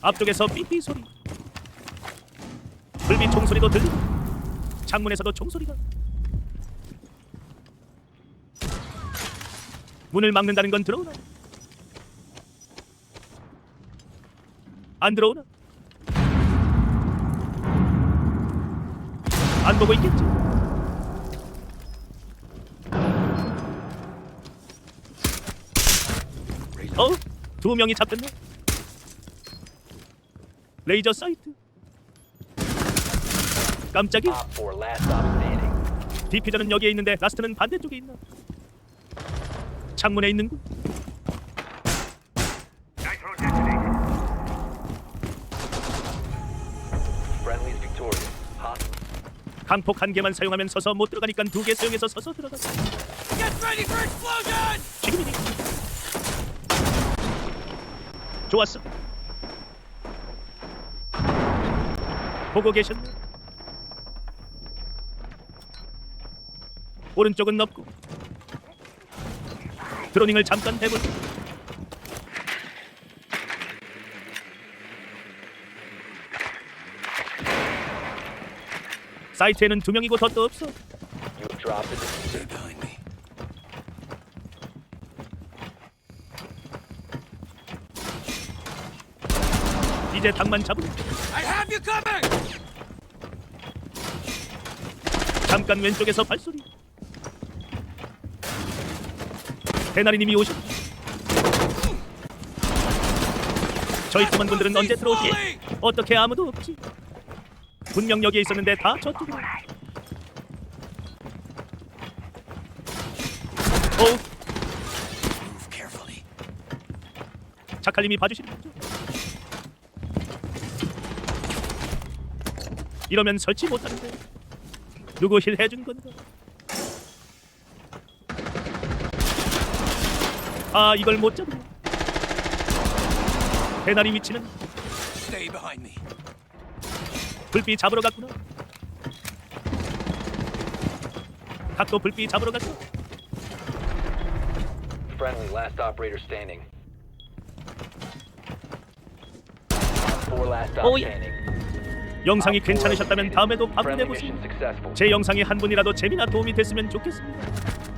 앞쪽에서 삐삐 소리. 불빛 총소리도 들리고 창문에서도 총소리가. 문을 막는다는 건 들어오나? 안 들어오나? 안 보고 있겠지. 어? 두 명이 잡혔네 레이저 사이트. 깜짝이야. Op 4, last stop standing. 디피저는 여기에 있는데 라스트는 반대쪽에 있나? 창문에 있는군 Friendly's victorious. Hostile. 강폭 한 개만 사용하면 서서 못 들어가니까 두 개 사용해서 서서 들어가 지금이니 좋았어 보고 계셨네 오른쪽은 넓고 드로닝을 잠깐 해볼 사이트에는 두 명이고 더도 없어. You have dropped the diffuser. 이제 닭만 잡으면 I have you coming! 잠깐 왼쪽에서 발소리 대나리님이 오셨 저희 팀원 분들은 언제 들어오지? 어떻게 아무도 없지? 분명 여기에 있었는데 다 저쪽으로 Move carefully. 작칼님이 봐주시는 거죠? 이러면 설치 못하는데 누구 힐 해준 건가? 아 이걸 못 잡으네 대나리 위치는 Stay behind me. 불빛 잡으러 갔구나 닭도 불빛 잡으러 갔어 Friendly, last operator standing. Op 4, last stop Oh, yeah. standing. 영상이 Op 4 괜찮으셨다면 다음에도 방문해보세요. 제 영상이 한 분이라도 재미나 도움이 됐으면 좋겠습니다